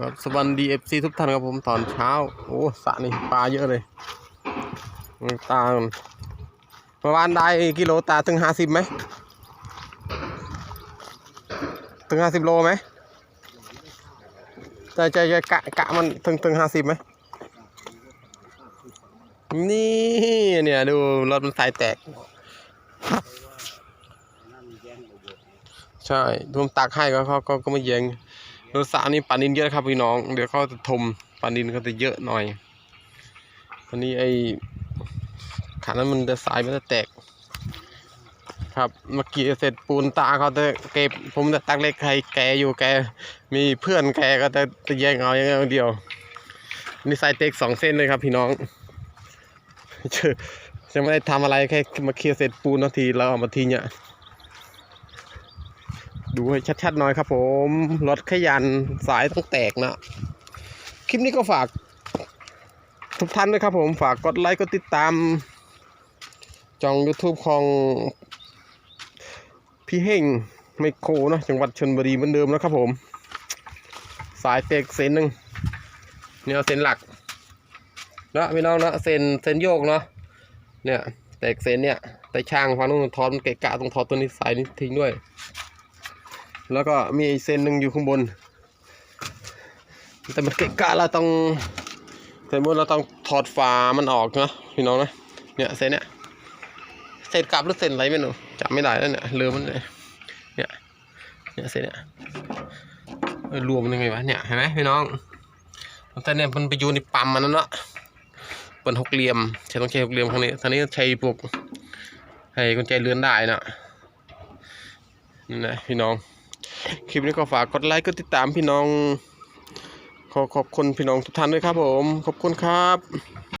ครับสวัสดีเอฟซีทุกท่านครับผมตอนเช้า โอ้สระนี่ปลาเยอะเลยตาเมื่อวานได้กิโลตาถึงห้าสิบไหมถึงห้าสิบโลไหมใจใจใจกะกะมันถึงถึงห้าสิบไหมนี่เนี่ยดูรถมันสายแตก ใช่รวมตักให้ก็เขาก็ไม่แยง รสระนี่ปลานินเยอะครับพี่น้อง เดี๋ยวเขาจะทมปลานินเขาจะเยอะหน่อยอันนี้ไอ้ขานั้นมันจะสายมันจะแตก ครับเมื่อกี้เสร็จปูนตาเขาจะเก็บผมจะตักเล็กให้แกอยู่แก มีเพื่อนแกก็จะจะแย่งเอาอย่างเดียวนี่ใส่เต็กสองเส้นเลยครับพี่น้องจอยังไม่ได้ทำอะไรแค่มาเคลียร์เสร็จปูนนาทีแล้วเอามาทิ้งเนี่ย ดูให้ชัดๆหน่อยครับผม รถขยันสายต้องแตกนะ คลิปนี้ก็ฝาก ทุกท่านด้วยครับผมฝากกดไลค์กดติดตามจอง YouTube ของพี่เฮงไมโครนะจังหวัดชนบุรีเหมือนเดิมนะครับผม สายเตกเส้นหนึ่งเนี่ยเส้นหลักนะพี่น้องนะเส้นเส้นโยกเนาะเนี่ยแตกเส้นเนี่ยแต่ช่างฟังนู้นทอนเกะกะตรงทอตัวนี้สายนี้ทิ้งด้วย แล้วก็มีเส้นหนึ่งอยู่ข้างบน แต่มันเกะกะเราต้องสมมติเราต้องถอดฝามันออกนะพี่น้องนะเนี่ยเส้นเนี่ยเส้นกลับหรือเส้นอะไรไม่รู้จำไม่ได้แล้วเนี่ยลืมมันเลยเนี่ยเนี่ยเส้นเนี่ยรวมมันยังไงวะเนี่ยเห็นไหมพี่น้องแต่เนี่ยมันไปอยู่ในปั๊มมันนั่นเนาะเป็นหกเหลี่ยมใช้ต้องใช้หกเหลี่ยมครั้งนี้ทางนี้ใช้พวกให้กุญแจเลื่อนได้นะนี่นะพี่น้อง คลิปนี้ก็ฝากกดไลค์กดติดตามพี่น้อง ขอขอบคุณพี่น้องทุกท่านด้วยครับผม ขอบคุณครับ